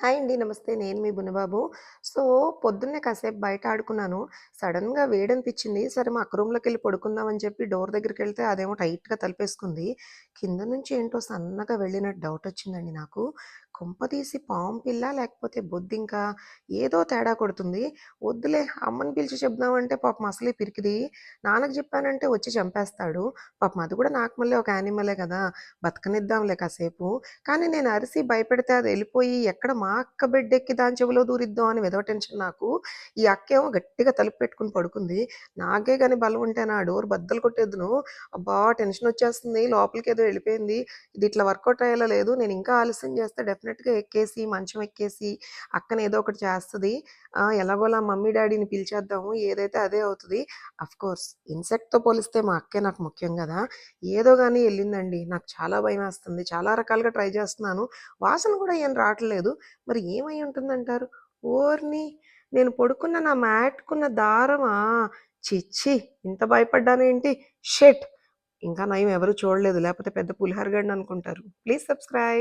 Hi అండి. నమస్తే. నేను మీ బునబాబు సో, పొద్దున్నే కాసేపు బయట ఆడుకున్నాను. సడన్గా వేడనిపించింది. సరే మా అక్క రూమ్‌లోకెళ్ళి పడుకుందామని చెప్పి డోర్ దగ్గరికి వెళ్తే అదేమో టైట్‌గా తలపేసుకుంది కింద నుంచి ఏంటో సన్నగా వెళ్ళినట్టు డౌట్ వచ్చిందండి నాకు. కుంపదీసి పాము పిల్ల లేకపోతే బొద్దింకా? ఏదో తేడా కొడుతుంది. వద్దులే అమ్మని పిలిచి చెప్దామంటే పాపం అసలే పిరికిది. నాన్నకి చెప్పానంటే వచ్చి చంపేస్తాడు. పాపం అది కూడా నాకు మళ్ళీ ఒక యానిమలే కదా! బతకనిద్దాంలే కాసేపు. కానీ నేను అరిసి భయపెడితే అది వెళ్ళిపోయి ఎక్కడ మా అక్క బిడ్డెక్కి దాని చెవిలో దూరిద్దాం అని విధవ టెన్షన్ నాకు. ఈ అక్కేమో గట్టిగా తలుపు పెట్టుకుని పడుకుంది. నాకే కానీ బలం ఉంటే నా డోర్ బద్దలు కొట్టేద్దును. అబ్బా! లోపలికి ఏదో వెళ్ళిపోయింది ఇది ఇట్లా వర్కౌట్ అయ్యేలా లేదు. నేను ఇంకా ఆలస్యం చేస్తే డెఫినెట్‌గా ఎక్కేసి, మంచం ఎక్కేసి అక్కని ఏదో ఒకటి చేస్తుంది ఎలాగోలా మమ్మీ, డాడీని పిలిచేద్దాము. ఏదైతే అదే అవుతుంది అఫ్‌కోర్స్ ఇన్సెక్ట్‌తో పోలిస్తే మా అక్కే నాకు ముఖ్యం కదా ఏదో కానీ వెళ్ళిందండి నాకు చాలా భయం వేస్తుంది చాలా రకాలుగా ట్రై చేస్తున్నాను. వాసన కూడా ఏం రావట్లేదు. మరి ఏమై ఉంటుందంటారు? ఓర్ని! నేను పడుకున్న నా మ్యాట్‌కున్న దారమా? ఛీ! ఛీ! ఇంత భయపడ్డానేంటి? షెట్ ఇంకా నయం ఎవరు చూడలేదు. లేకపోతే పెద్ద పులిహోర అనుకుంటారు. Please subscribe.